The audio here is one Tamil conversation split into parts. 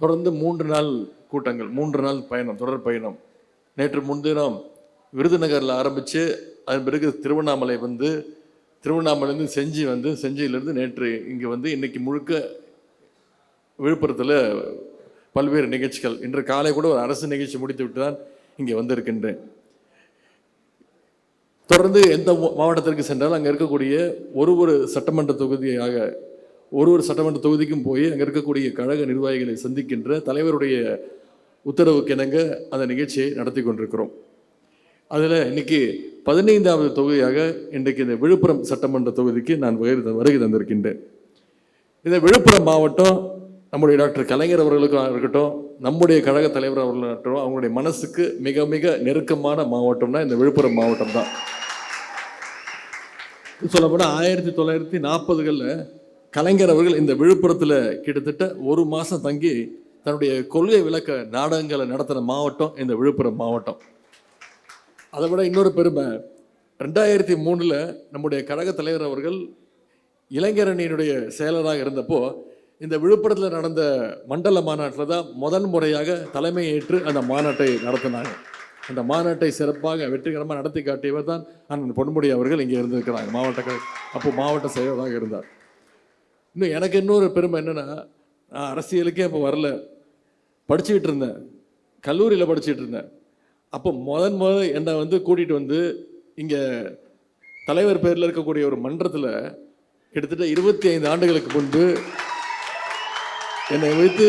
தொடர்ந்து மூன்று நாள் கூட்டங்கள் மூன்று நாள் பயணம் தொடர் பயணம். நேற்று முன்தினம் விருதுநகரில் ஆரம்பித்து அதன் பிறகு திருவண்ணாமலை வந்து திருவண்ணாமலையிலேருந்து செஞ்சி வந்து செஞ்சியிலேருந்து நேற்று இங்கே வந்து இன்னைக்கு முழுக்க விழுப்புரத்தில் பல்வேறு நிகழ்ச்சிகள். இன்று காலை கூட ஒரு அரசு நிகழ்ச்சி முடித்து விட்டு தான் இங்கே வந்திருக்கின்றேன். தொடர்ந்து எந்த மாவட்டத்திற்கு சென்றாலும் அங்கே இருக்கக்கூடிய ஒரு ஒரு சட்டமன்ற தொகுதியாக ஒரு ஒரு சட்டமன்ற தொகுதிக்கும் போய் அங்கே இருக்கக்கூடிய கழக நிர்வாகிகளை சந்திக்கின்ற தலைவருடைய உத்தரவுக்கு இணங்க அந்த நிகழ்ச்சியை நடத்தி கொண்டிருக்கிறோம். அதில் இன்றைக்கி பதினைந்தாவது தொகுதியாக இன்றைக்கு இந்த விழுப்புரம் சட்டமன்ற தொகுதிக்கு நான் வருகை வருகை தந்திருக்கின்றேன். இந்த விழுப்புரம் மாவட்டம் நம்முடைய டாக்டர் கலைஞர் அவர்களுக்கும் இருக்கட்டும் நம்முடைய கழக தலைவர் அவர்களும் இருக்கட்டும் அவங்களுடைய மனசுக்கு மிக மிக நெருக்கமான மாவட்டம்னா இந்த விழுப்புரம் மாவட்டம் தான் சொல்லப்போனால் ஆயிரத்தி தொள்ளாயிரத்தி நாற்பதுகளில் கலைஞர் அவர்கள் இந்த விழுப்புரத்தில் கிட்டத்தட்ட ஒரு மாதம் தங்கி தன்னுடைய கொள்கை விளக்க நாடகங்களை நடத்தின மாவட்டம் இந்த விழுப்புரம் மாவட்டம். அதை விட இன்னொரு பெருமை ரெண்டாயிரத்தி மூணில் நம்முடைய கழக தலைவர் அவர்கள் இளைஞரணியினுடைய செயலராக இருந்தப்போ இந்த விழுப்புரத்தில் நடந்த மண்டல மாநாட்டில் தான் முதன் முறையாக தலைமை ஏற்று அந்த மாநாட்டை நடத்தினாங்க. அந்த மாநாட்டை சிறப்பாக வெற்றிகரமாக நடத்தி காட்டியவர் தான் அண்ணன் பொன்முடி அவர்கள் இங்கே இருந்திருக்கிறாங்க மாவட்ட அப்போது அப்போ மாவட்ட செயலராக இருந்தார். இன்னும் எனக்கு இன்னொரு பெருமை என்னென்னா நான் அரசியலுக்கே அப்போ வரல. படிச்சுக்கிட்டு இருந்தேன். கல்லூரியில் படிச்சுட்டு இருந்தேன். அப்போ முதன் முதல் என்னை வந்து கூட்டிகிட்டு வந்து இங்கே தலைவர் பேரில் இருக்கக்கூடிய ஒரு மன்றத்தில் கிட்டத்தட்ட இருபத்தி ஐந்து ஆண்டுகளுக்கு முன்பு என்னை வைத்து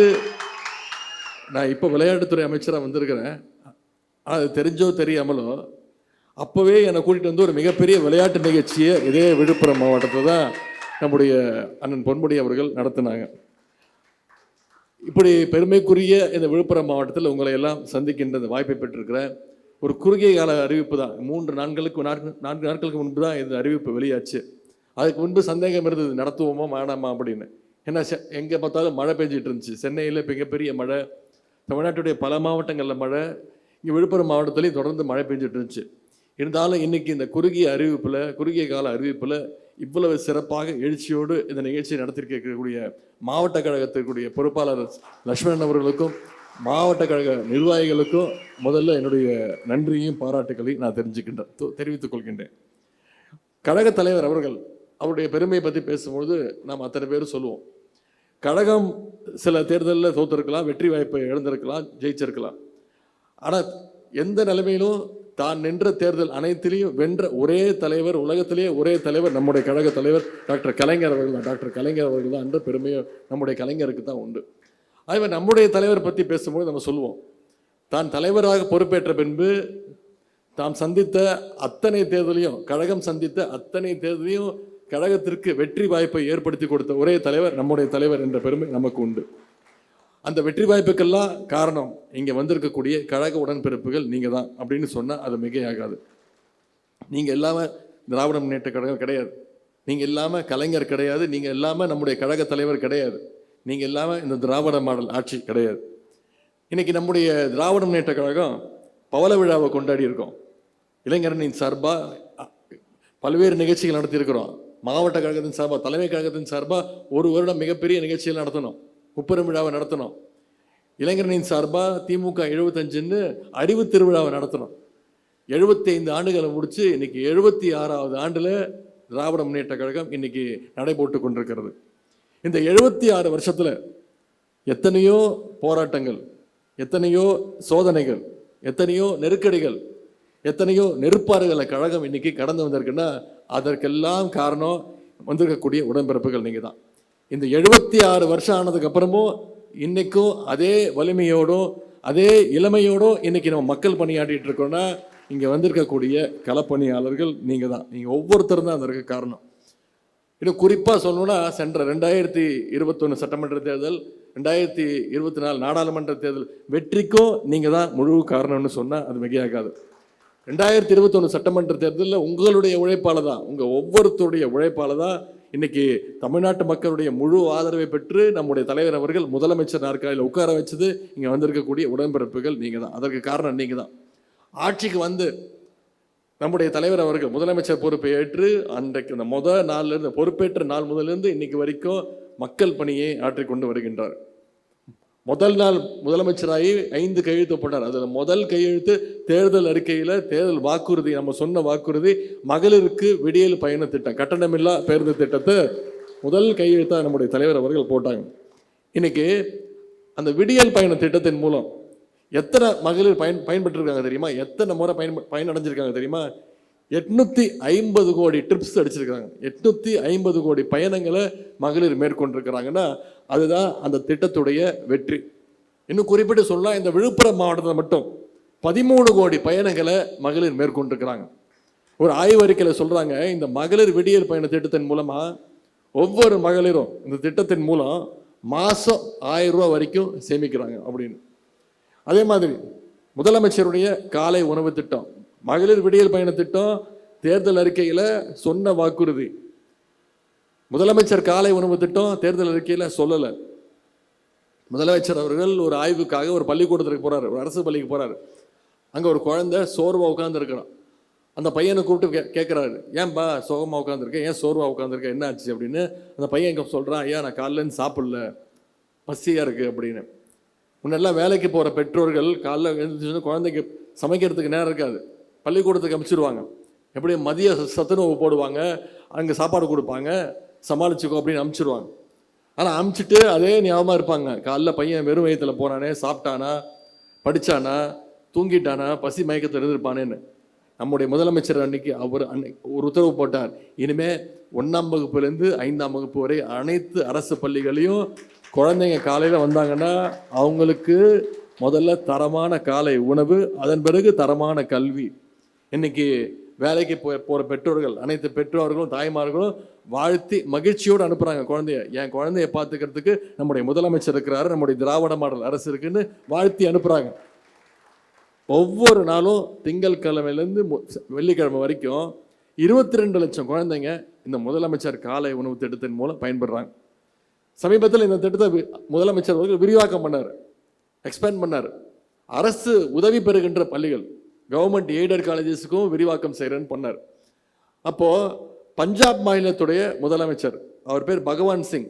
நான் இப்போ விளையாட்டுத்துறை அமைச்சராக வந்திருக்கிறேன். அது தெரிஞ்சோ தெரியாமலோ அப்போவே என்னை கூட்டிகிட்டு வந்து ஒரு மிகப்பெரிய விளையாட்டு நிகழ்ச்சியை இதே விழுப்புரம் மாவட்டத்தில் தான் நம்முடைய அண்ணன் பொன்முடி அவர்கள் நடத்தினாங்க. இப்படி பெருமைக்குரிய இந்த விழுப்புரம் மாவட்டத்தில் உங்களை எல்லாம் சந்திக்கின்ற இந்த வாய்ப்பை பெற்றிருக்கிற ஒரு குறுகிய கால அறிவிப்பு தான். மூன்று நாட்களுக்கு நான்கு நான்கு நாட்களுக்கு முன்பு தான் இந்த அறிவிப்பு வெளியாச்சு. அதுக்கு முன்பு சந்தேகம் இருந்தது நடத்துவோமா வேணாமா அப்படின்னு. ஏன்னா எங்கே பார்த்தாலும் மழை பெஞ்சிட்டு இருந்துச்சு. சென்னையில் மிகப்பெரிய மழை தமிழ்நாட்டுடைய பல மாவட்டங்களில் மழை இங்கே விழுப்புரம் மாவட்டத்துலேயும் தொடர்ந்து மழை பெஞ்சிட்டு இருந்துச்சு. இருந்தாலும் இன்றைக்கி இந்த குறுகிய அறிவிப்பில் குறுகிய கால அறிவிப்பில் இவ்வளவு சிறப்பாக எழுச்சியோடு இந்த நிகழ்ச்சியை நடத்திருக்கக்கூடிய மாவட்ட கழகத்திற்குரிய பொறுப்பாளர் லட்சுமணன் அவர்களுக்கும் மாவட்ட கழக நிர்வாகிகளுக்கும் முதல்ல என்னுடைய நன்றியையும் பாராட்டுகளையும் நான் தெரிஞ்சுக்கின்றேன் தெரிவித்துக் கொள்கின்றேன். கழக தலைவர் அவர்கள் அவருடைய பெருமையை பற்றி பேசும்பொழுது நாம் அத்தனை பேரும் சொல்லுவோம். கழகம் சில தேர்தலில் தோத்திருக்கலாம் வெற்றி வாய்ப்பை இழந்திருக்கலாம் ஜெயிச்சிருக்கலாம். ஆனால் எந்த நிலைமையிலும் தான் நின்ற தேர்தல் அனைத்திலையும் வென்ற ஒரே தலைவர் உலகத்திலேயே ஒரே தலைவர் நம்முடைய கழக தலைவர் டாக்டர் கலைஞர் அவர்கள் தான். டாக்டர் கலைஞர் அவர்கள் தான் என்ற பெருமையை நம்முடைய கலைஞருக்கு தான் உண்டு. அதுவே நம்முடைய தலைவர் பற்றி பேசும்போது நம்ம சொல்லுவோம். தான் தலைவராக பொறுப்பேற்ற பின்பு தாம் சந்தித்த அத்தனை தேர்தலையும் கழகம் சந்தித்த அத்தனை தேர்தலையும் கழகத்திற்கு வெற்றி வாய்ப்பை ஏற்படுத்தி கொடுத்த ஒரே தலைவர் நம்முடைய தலைவர் என்ற பெருமை நமக்கு உண்டு. அந்த வெற்றி வாய்ப்புக்கெல்லாம் காரணம் இங்கே வந்திருக்கக்கூடிய கழக உடன்பிறப்புகள் நீங்கள் தான் அப்படின்னு சொன்னால் அது மிகையாகாது. நீங்கள் இல்லாமல் திராவிட முன்னேற்ற கழகம் கிடையாது. நீங்கள் இல்லாமல் கலைஞர் கிடையாது. நீங்கள் இல்லாமல் நம்முடைய கழக தலைவர் கிடையாது. நீங்கள் இல்லாமல் இந்த திராவிட மாடல் ஆட்சி கிடையாது. இன்றைக்கி நம்முடைய திராவிட முன்னேற்ற கழகம் பவள விழாவை கொண்டாடி இருக்கோம். இளைஞரணின் சார்பாக பல்வேறு நிகழ்ச்சிகள் நடத்தியிருக்கிறோம். மாவட்ட கழகத்தின் சார்பாக தலைமை கழகத்தின் சார்பாக ஒரு வருடம் மிகப்பெரிய நிகழ்ச்சிகள் நடத்தணும். முப்பெரும் விழாவை நடத்தணும். இளைஞரணின் சார்பாக திமுக எழுபத்தஞ்சுன்னு அறிவு திருவிழாவை நடத்தணும். எழுபத்தி ஐந்து ஆண்டுகளை முடித்து இன்னைக்கு எழுபத்தி ஆறாவது ஆண்டில் திராவிட முன்னேற்ற கழகம் இன்னைக்கு நடைபோட்டு கொண்டிருக்கிறது. இந்த எழுபத்தி ஆறு வருஷத்தில் எத்தனையோ போராட்டங்கள் எத்தனையோ சோதனைகள் எத்தனையோ நெருக்கடிகள் எத்தனையோ நெருப்பாறுகளை கழகம் இன்றைக்கி கடந்து வந்திருக்குன்னா அதற்கெல்லாம் காரணம் வந்திருக்கக்கூடிய உடன்பிறப்புகள் நீங்கள் தான் இந்த எழுபத்தி ஆறு வருஷம் ஆனதுக்கு அப்புறமும் இன்னைக்கும் அதே வலிமையோடும் அதே இளமையோடும் இன்னைக்கு நம்ம மக்கள் பணியாற்றிட்டு இருக்கோம்னா இங்கே வந்திருக்கக்கூடிய களப்பணியாளர்கள் நீங்கள் தான். நீங்கள் ஒவ்வொருத்தரும் தான் அதற்கு காரணம். இன்னும் குறிப்பாக சொல்லணும்னா சென்ற ரெண்டாயிரத்தி இருபத்தொன்று சட்டமன்ற தேர்தல் ரெண்டாயிரத்தி இருபத்தி நாலு நாடாளுமன்ற தேர்தல் வெற்றிக்கும் நீங்கள் தான் முழு காரணம்னு சொன்னால் அது மிகையாகாது. ரெண்டாயிரத்தி இருபத்தொன்று சட்டமன்ற தேர்தலில் உங்களுடைய உழைப்பால தான். உங்கள் ஒவ்வொருத்தருடைய உழைப்பால தான் இன்றைக்கி தமிழ்நாட்டு மக்களுடைய முழு ஆதரவை பெற்று நம்முடைய தலைவர் அவர்கள் முதலமைச்சர் நாற்காலியில் உட்கார வச்சது இங்கே வந்திருக்கக்கூடிய உடன்பிறப்புகள் நீங்கள் தான் அதற்கு காரணம் நீங்கள் தான் ஆட்சிக்கு வந்து நம்முடைய தலைவர் அவர்கள் முதலமைச்சர் பொறுப்பை ஏற்று அன்றைக்கு இந்த முதல் நாள்லேருந்து பொறுப்பேற்ற நாள் முதலிருந்து இன்னைக்கு வரைக்கும் மக்கள் பணியை ஆற்றிக்கொண்டு வருகின்றார் முதல் நாள் முதலமைச்சராகி ஐந்து கையெழுத்து போட்டார் அதில் முதல் கையெழுத்து தேர்தல் அறிக்கையில் தேர்தல் வாக்குறுதி நம்ம சொன்ன வாக்குறுதி மகளிருக்கு விடியல் பயண திட்டம் கட்டணமில்லா பேருந்து திட்டத்தை முதல் கையெழுத்தாக நம்முடைய தலைவர் அவர்கள் போட்டாங்க. இன்றைக்கி அந்த விடியல் பயண திட்டத்தின் மூலம் எத்தனை மகளிர் பயன் பயன்பெற்றிருக்காங்க தெரியுமா? எத்தனை முறை பயன் பயனடைஞ்சிருக்காங்க தெரியுமா? எட்நூற்றி ஐம்பது கோடி ட்ரிப்ஸ் அடிச்சிருக்கிறாங்க. எட்நூற்றி ஐம்பது கோடி பயணங்களை மகளிர் மேற்கொண்டிருக்கிறாங்கன்னா அதுதான் அந்த திட்டத்துடைய வெற்றி. இன்னும் குறிப்பிட்டு சொல்லலாம் இந்த விழுப்புரம் மாவட்டத்தில் மட்டும் பதிமூணு கோடி பயணங்களை மகளிர் மேற்கொண்டிருக்கிறாங்க. ஒரு ஆய்வறிக்கையில் சொல்கிறாங்க இந்த மகளிர் விடியல் பயண திட்டத்தின் மூலமாக ஒவ்வொரு மகளிரும் இந்த திட்டத்தின் மூலம் மாதம் ஆயிரம் ரூபா வரைக்கும் சேமிக்கிறாங்க அப்படின்னு. அதே மாதிரி முதலமைச்சருடைய காலை உணவு திட்டம். மகளிர் விடியல் பயண திட்டம் தேர்தல் அறிக்கையில் சொன்ன வாக்குறுதி. முதலமைச்சர் காலை உணவு திட்டம் தேர்தல் அறிக்கையில் சொல்லலை. முதலமைச்சர் அவர்கள் ஒரு ஆய்வுக்காக ஒரு பள்ளிக்கூடத்திற்கு போகிறார் ஒரு அரசு பள்ளிக்கு போகிறார் அங்கே ஒரு குழந்தை சோர்வாக உட்காந்துருக்கிறான் அந்த பையனை கூப்பிட்டு கே கேட்குறாரு ஏன்பா சோகமாக உட்காந்துருக்கேன் ஏன் சோர்வாக உட்காந்துருக்கேன் என்ன ஆச்சு அப்படின்னு. அந்த பையன் இங்கே சொல்கிறான் ஐயா நான் காலையிலேருந்து சாப்பிடல. பசியாக இருக்குது அப்படின்னு. முன்னெல்லாம் வேலைக்கு போகிற பெற்றோர்கள் காலைல எழுந்திரிச்சு குழந்தைக்கு சமைக்கிறதுக்கு நேரம் இருக்காது. பள்ளிக்கூடத்துக்கு அமைச்சிருவாங்க. எப்படியும் மதிய சத்துணவு போடுவாங்க. அங்கே சாப்பாடு கொடுப்பாங்க. சமாளிச்சுக்கோ அப்படின்னு அமுச்சிடுவாங்க ஆனால் அமுச்சிட்டு அதே ஞாபகமாக இருப்பாங்க. காலைல பையன் வெறும் வயத்தில் போனானே சாப்பிட்டானா படித்தானா தூங்கிட்டானா பசி மயக்கத்தில் இருந்திருப்பானேன்னு. நம்முடைய முதலமைச்சர் அன்னைக்கு அவர் அன்னைக்கு ஒரு உத்தரவு போட்டார். இனிமே ஒன்றாம் வகுப்புலேருந்து ஐந்தாம் வகுப்பு வரை அனைத்து அரசு பள்ளிகளையும் குழந்தைங்க காலையில் வந்தாங்கன்னா அவங்களுக்கு முதல்ல தரமான காலை உணவு அதன் பிறகு தரமான கல்வி. இன்னைக்கு வேலைக்கு போய் போகிற பெற்றோர்கள் அனைத்து பெற்றோர்களும் தாய்மார்களும் வாழ்த்தி மகிழ்ச்சியோடு அனுப்புகிறாங்க குழந்தைய. என் குழந்தைய பார்த்துக்கிறதுக்கு நம்முடைய முதலமைச்சர் இருக்கிறாரு நம்முடைய திராவிட மாடல் அரசு இருக்குன்னு வாழ்த்தி அனுப்புகிறாங்க ஒவ்வொரு நாளும் திங்கட்கிழமையிலேருந்து மு- வெள்ளிக்கிழமை வரைக்கும் இருபத்தி ரெண்டு லட்சம் குழந்தைங்க இந்த முதலமைச்சர் காலை உணவு திட்டத்தின் மூலம் பயன்படுறாங்க. சமீபத்தில் இந்த திட்டத்தை வி- முதலமைச்சர் அவர்கள் விரிவாக்கம் பண்ணார் எக்ஸ்பேண்ட் பண்ணார். அரசு உதவி பெறுகின்ற பள்ளிகள் கவர்மெண்ட் எய்டட் காலேஜஸுக்கும் விரிவாக்கம் செய்கிறேன்னு பண்ணார். அப்போது பஞ்சாப் மாநிலத்துடைய முதலமைச்சர் அவர் பேர் பகவான் சிங்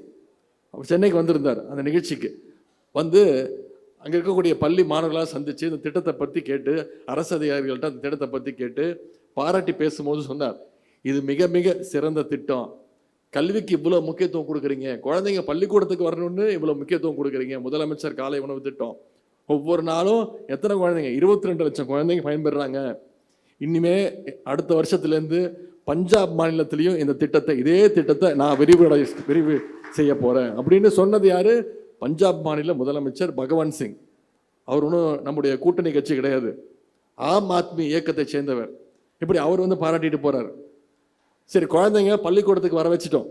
அவர் சென்னைக்கு வந்திருந்தார் அந்த நிகழ்ச்சிக்கு. வந்து அங்கே இருக்கக்கூடிய பள்ளி மாணவர்களாக சந்தித்து இந்த திட்டத்தை பற்றி கேட்டு அரசு அதிகாரிகள்ட்ட அந்த திட்டத்தை பற்றி கேட்டு பாராட்டி பேசும்போது சொன்னார். இது மிக மிக சிறந்த திட்டம். கல்விக்கு இவ்வளோ முக்கியத்துவம் கொடுக்குறீங்க. குழந்தைங்க பள்ளிக்கூடத்துக்கு வரணும்னு இவ்வளோ முக்கியத்துவம் கொடுக்குறீங்க. முதலமைச்சர் காலை உணவு திட்டம். ஒவ்வொரு நாளும் எத்தனை குழந்தைங்க? இருபத்தி ரெண்டு லட்சம் குழந்தைங்க பயன்பெறாங்க. இனிமே அடுத்த வருஷத்துலேருந்து பஞ்சாப் மாநிலத்திலையும் இந்த திட்டத்தை இதே திட்டத்தை நான் விரிவடை விரிவு செய்ய போகிறேன் அப்படின்னு சொன்னது யார்? பஞ்சாப் மாநில முதலமைச்சர் பகவான் சிங். அவர் ஒன்றும் நம்முடைய கூட்டணி கட்சி கிடையாது. ஆம் ஆத்மி இயக்கத்தை சேர்ந்தவர். இப்படி அவர் வந்து பாராட்டிட்டு போகிறார் சரி குழந்தைங்க பள்ளிக்கூடத்துக்கு வர வச்சிட்டோம்.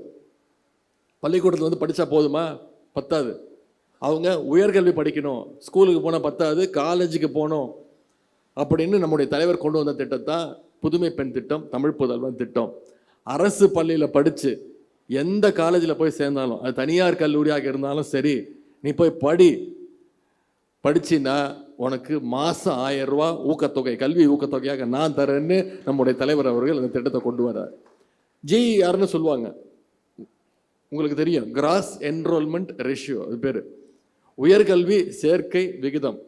பள்ளிக்கூடத்தில் வந்து படித்தா போதுமா? பத்தாது. அவங்க உயர்கல்வி படிக்கணும் ஸ்கூலுக்கு போனால் பத்தாது காலேஜுக்கு போகணும் அப்படின்னு நம்முடைய தலைவர் கொண்டு வந்த திட்டத்தை புதுமை பெண் திட்டம் தமிழ் புதல்வன் திட்டம். அரசு பள்ளியில் படித்து எந்த காலேஜில் போய் சேர்ந்தாலும் அது தனியார் கல்லூரியாக இருந்தாலும் சரி நீ போய் படி. படிச்சின்னா உனக்கு மாதம் ஆயிரம் ரூபா ஊக்கத்தொகை கல்வி ஊக்கத்தொகையாக நான் தரேன்னு நம்முடைய தலைவர் அவர்கள் அந்த திட்டத்தை கொண்டு வரார் யாருன்னு சொல்லுவாங்க. உங்களுக்கு தெரியும் கிராஸ் என்ரோல்மெண்ட் ரேஷியோ அது பேர். உயர்கல்வி சேர்க்கை விகிதம்.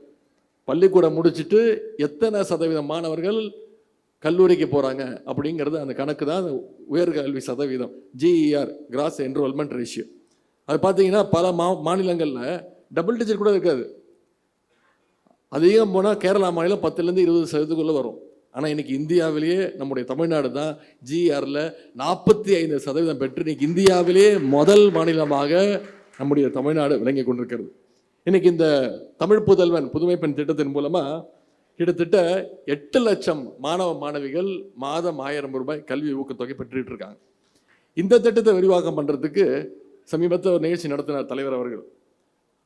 பள்ளிக்கூடம் முடிச்சிட்டு எத்தனை சதவீதம் மாணவர்கள் கல்லூரிக்கு போகிறாங்க அப்படிங்கிறது அந்த கணக்கு தான் உயர்கல்வி சதவீதம் ஜிஇஆர் கிராஸ் என்ரோல்மெண்ட் ரேஷியோ அது பார்த்தீங்கன்னா பல மா மாநிலங்களில் டபுள் டிஜிட் கூட இருக்காது. அதிகம் போனால் கேரளா மாநிலம் பத்துலேருந்து இருபது சதவீதத்துக்குள்ளே வரும். ஆனால் இன்றைக்கி இந்தியாவிலேயே நம்முடைய தமிழ்நாடு தான் ஜிஆரில் நாற்பத்தி ஐந்து சதவீதம் பெற்று இன்றைக்கி இந்தியாவிலேயே முதல் மாநிலமாக நம்முடைய தமிழ்நாடு விளங்கி கொண்டிருக்கிறது. இன்னைக்கு இந்த தமிழ் புதல்வன் புதுமை பெண் திட்டத்தின் மூலமாக கிட்டத்தட்ட எட்டு லட்சம் மாணவ மாணவிகள் மாதம் ஆயிரம் ரூபாய் கல்வி ஊக்கத்தொகை பெற்றுட்டு இருக்காங்க. இந்த திட்டத்தை விரிவாக்கம் பண்ணுறதுக்கு சமீபத்தில் ஒரு நிகழ்ச்சி நடத்தினார் தலைவர் அவர்கள்.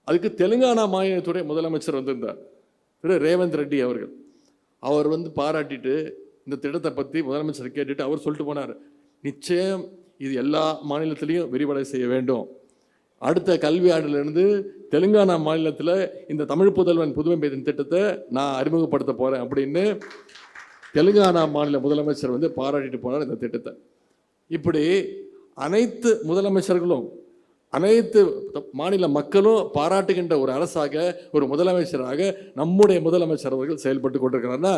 அதுக்கு தெலுங்கானா மாநிலத்துடைய முதலமைச்சர் வந்திருந்தார். திரு. ரேவந்த் ரெட்டி அவர்கள். அவர் வந்து பாராட்டிட்டு இந்த திட்டத்தை பற்றி முதலமைச்சர் கேட்டுட்டு அவர் சொல்லிட்டு போனார். நிச்சயம் இது எல்லா மாநிலத்திலையும் விரிவடை செய்ய வேண்டும். அடுத்த கல்வி ஆண்டிலிருந்து தெலுங்கானா மாநிலத்தில் இந்த தமிழ் புதல்வன் புதுமை பெய்தின் திட்டத்தை நான் அறிமுகப்படுத்த போகிறேன் அப்படின்னு தெலுங்கானா மாநில முதலமைச்சர் வந்து பாராட்டிட்டு போனார் இந்த திட்டத்தை. இப்படி அனைத்து முதலமைச்சர்களும் அனைத்து மாநில மக்களும் பாராட்டுகின்ற ஒரு அரசாக ஒரு முதலமைச்சராக நம்முடைய முதலமைச்சர் அவர்கள் செயல்பட்டு கொண்டிருக்கிறாருன்னா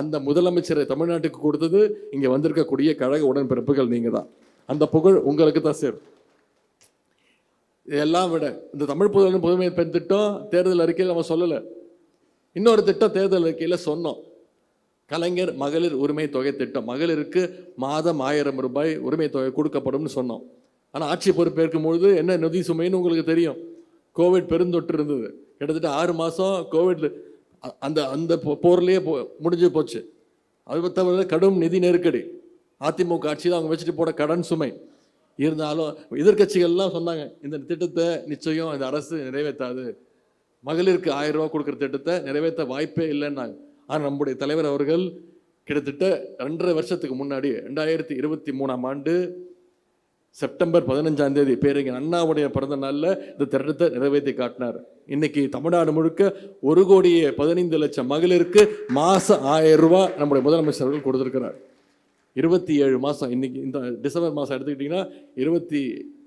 அந்த முதலமைச்சரை தமிழ்நாட்டுக்கு கொடுத்தது இங்கே வந்திருக்கக்கூடிய கழக உடன்பிறப்புகள் நீங்கள் தான் அந்த புகழ் உங்களுக்கு தான் சேரும். இதெல்லாம் விட இந்த தமிழ் புதல் புதுமை பெண் திட்டம் தேர்தல் அறிக்கையில் நம்ம சொல்லலை. இன்னொரு திட்டம் தேர்தல் அறிக்கையில் சொன்னோம். கலைஞர் மகளிர் உரிமை தொகை திட்டம். மகளிருக்கு மாதம் ஆயிரம் ரூபாய் உரிமை தொகை கொடுக்கப்படும்னு சொன்னோம். ஆனால் ஆட்சி பொறுப்பேற்கும் பொழுது என்ன நிதி சுமைன்னு உங்களுக்கு தெரியும். கோவிட் பெருந்தொற்று இருந்தது. கிட்டத்தட்ட ஆறு மாதம் கோவிட் அந்த அந்த போ- போ முடிஞ்சு போச்சு. அது தவிர கடும் நிதி நெருக்கடி. அதிமுக ஆட்சியில் அவங்க வச்சுட்டு போட கடன் சுமை. இருந்தாலும் எதிர்க்கட்சிகள்லாம் சொன்னாங்க இந்த திட்டத்தை நிச்சயம் இந்த அரசு நிறைவேற்றாது. மகளிருக்கு ஆயிரம் ரூபா கொடுக்குற திட்டத்தை நிறைவேற்ற வாய்ப்பே இல்லைன்னாங்க. ஆனால் நம்முடைய தலைவர் அவர்கள் கிட்டத்தட்ட ரெண்டரை வருஷத்துக்கு முன்னாடி ரெண்டாயிரத்தி இருபத்தி மூணாம் ஆண்டு செப்டம்பர் பதினஞ்சாம் தேதி பேரறிஞர் அண்ணாவுடைய பிறந்த நாளில் இந்த திட்டத்தை நிறைவேற்றி காட்டினார். இன்னைக்கு தமிழ்நாடு முழுக்க ஒரு கோடியே பதினைந்து லட்சம் மகளிருக்கு மாதம் ஆயிரம் ரூபா நம்முடைய முதலமைச்சர்கள் கொடுத்துருக்கிறார். இருபத்தி ஏழு மாதம் இன்றைக்கி இந்த டிசம்பர் மாதம் எடுத்துக்கிட்டிங்கன்னா இருபத்தி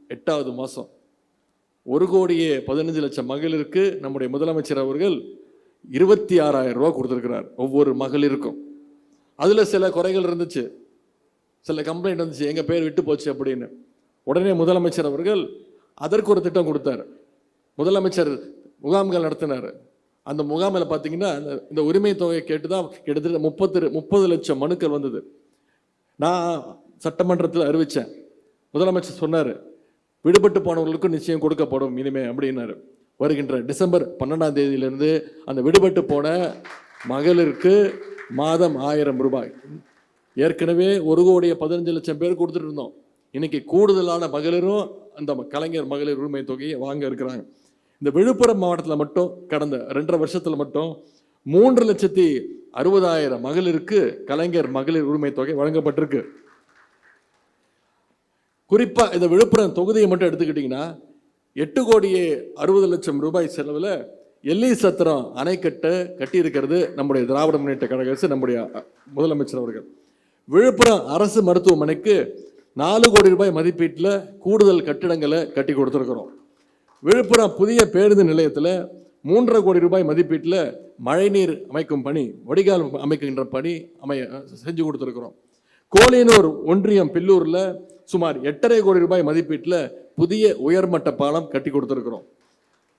எட்டாவது மாதம் ஒரு கோடியே பதினஞ்சு லட்சம் மகளிருக்கு நம்முடைய முதலமைச்சர் அவர்கள் இருபத்தி ஆறாயிரம் ரூபா கொடுத்துருக்கிறார் ஒவ்வொரு மகளிருக்கும். அதில் சில குறைகள் இருந்துச்சு. சில கம்ப்ளைண்ட் வந்துச்சு. எங்கள் பேர் விட்டு போச்சு அப்படின்னு. உடனே முதலமைச்சர் அவர்கள் அதற்கு ஒரு திட்டம் கொடுத்தார். முதலமைச்சர் முகாம்கள் நடத்தினார். அந்த முகாமில் பார்த்தீங்கன்னா இந்த உரிமை தொகையை கேட்டு தான் கிட்டத்தட்ட முப்பத்து முப்பது லட்சம் மனுக்கள் வந்தது. நான் சட்டமன்றத்தில் அறிவித்தேன் முதலமைச்சர் சொன்னார் விடுபட்டு போனவர்களுக்கும் நிச்சயம் கொடுக்கப்படும் இனிமே அப்படின்னாரு. வருகின்ற டிசம்பர் பன்னெண்டாம் தேதியிலிருந்து அந்த விடுபட்டு போன மகளிருக்கு மாதம் ஆயிரம் ரூபாய். ஏற்கனவே ஒரு கோடிய பதினஞ்சு லட்சம் பேர் கொடுத்துட்டு இருந்தோம். இன்னைக்கு கூடுதலான மகளிரும் அந்த கலைஞர் மகளிர் உரிமை தொகையை வாங்க இருக்கிறாங்க. இந்த விழுப்புரம் மாவட்டத்தில் மட்டும் கடந்த ரெண்டரை வருஷத்தில் மட்டும் மூன்று லட்சத்தி அறுபதாயிரம் மகளிருக்கு கலைஞர் மகளிர் உரிமை தொகை வழங்கப்பட்டிருக்கு. குறிப்பாக இந்த விழுப்புரம் தொகுதியை மட்டும் எடுத்துக்கிட்டிங்கன்னா எட்டு கோடியே அறுபது லட்சம் ரூபாய் செலவில் எல்லி சத்திரம் அணைக்கட்டை கட்டியிருக்கிறது நம்முடைய திராவிட முன்னேற்ற கழக அரசு நம்முடைய முதலமைச்சர் அவர்கள். விழுப்புரம் அரசு மருத்துவமனைக்கு நாலு கோடி ரூபாய் மதிப்பீட்டில் கூடுதல் கட்டிடங்களை கட்டி கொடுத்துருக்குறோம். விழுப்புரம் புதிய பேருந்து நிலையத்தில் மூன்றரை கோடி ரூபாய் மதிப்பீட்டில் மழைநீர் அமைக்கும் பணி வடிகால் அமைக்கின்ற பணி அமைய செஞ்சு கொடுத்துருக்குறோம். கோலியனூர் ஒன்றியம் பில்லூரில் சுமார் எட்டரை கோடி ரூபாய் மதிப்பீட்டில் புதிய உயர்மட்ட பாலம் கட்டி கொடுத்துருக்குறோம்.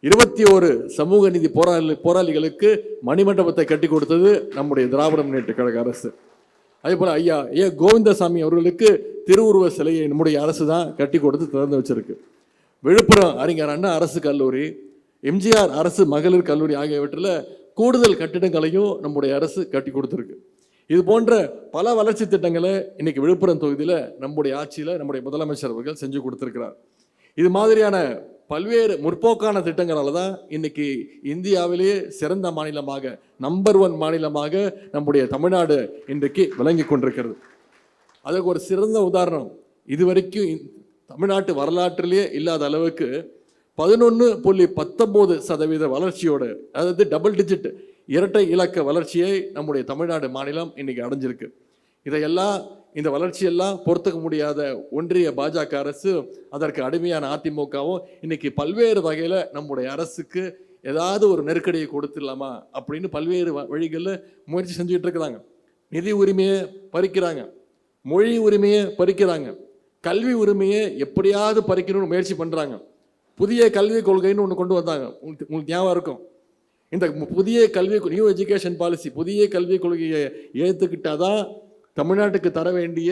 இருபத்தி ஒரு சமூக நீதி போராளி போராளிகளுக்கு மணிமண்டபத்தை கட்டி கொடுத்தது நம்முடைய திராவிட முன்னேற்ற கழக அரசு. அதே போல் ஐயா ஐயா கோவிந்தசாமி அவர்களுக்கு திருவுருவ சிலையை நம்முடைய அரசு தான் கட்டி கொடுத்து திறந்து வச்சிருக்கு. விழுப்புரம் அறிஞர் அண்ணா அரசு கல்லூரி எம்ஜிஆர் அரசு மகளிர் கல்லூரி ஆகியவற்றில் கூடுதல் கட்டிடங்களையும் நம்முடைய அரசு கட்டி கொடுத்துருக்கு. இது போன்ற பல வளர்ச்சி திட்டங்களை இன்னைக்கு விழுப்புரம் தொகுதியில் நம்முடைய ஆட்சியில் நம்முடைய முதலமைச்சர் அவர்கள் செஞ்சு கொடுத்துருக்கிறார். இது மாதிரியான பல்வேறு முற்போக்கான திட்டங்களால் தான் இன்னைக்கு இந்தியாவிலேயே சிறந்த மாநிலமாக நம்பர் ஒன் மாநிலமாக நம்முடைய தமிழ்நாடு இன்றைக்கு விளங்கி கொண்டிருக்கிறது. அதுக்கு ஒரு சிறந்த உதாரணம். இதுவரைக்கும் இந்த தமிழ்நாட்டு வரலாற்றிலேயே இல்லாத அளவுக்கு பதினொன்று புள்ளி பத்தொம்போது சதவீத வளர்ச்சியோடு அதாவது டபுள் டிஜிட் இரட்டை இலக்க வளர்ச்சியை நம்முடைய தமிழ்நாடு மாநிலம் இன்றைக்கி அடைஞ்சிருக்கு. இதையெல்லாம் இந்த வளர்ச்சியெல்லாம் பொறுத்துக்க முடியாத ஒன்றிய பாஜக அரசு அதற்கு அடிமையான அதிமுகவும் இன்றைக்கி பல்வேறு வகையில் நம்முடைய அரசுக்கு ஏதாவது ஒரு நெருக்கடியை கொடுத்துடலாமா அப்படின்னு பல்வேறு வ- வழிகளில் முயற்சி செஞ்சுக்கிட்டு இருக்கிறாங்க. நிதி உரிமையை பறிக்கிறாங்க. மொழி உரிமையை பறிக்கிறாங்க. கல்வி உரிமையை எப்படியாவது பறிக்கணும்னு முயற்சி பண்ணுறாங்க புதிய கல்விக் கொள்கைன்னு ஒன்று கொண்டு வந்தாங்க. உங்களுக்கு உங்களுக்கு ஞாபகம் இருக்கும்? இந்த புதிய கல்வி நியூ எஜுகேஷன் பாலிசி புதிய கல்விக் கொள்கையை ஏற்றுக்கிட்டாதான் தமிழ்நாட்டுக்கு தர வேண்டிய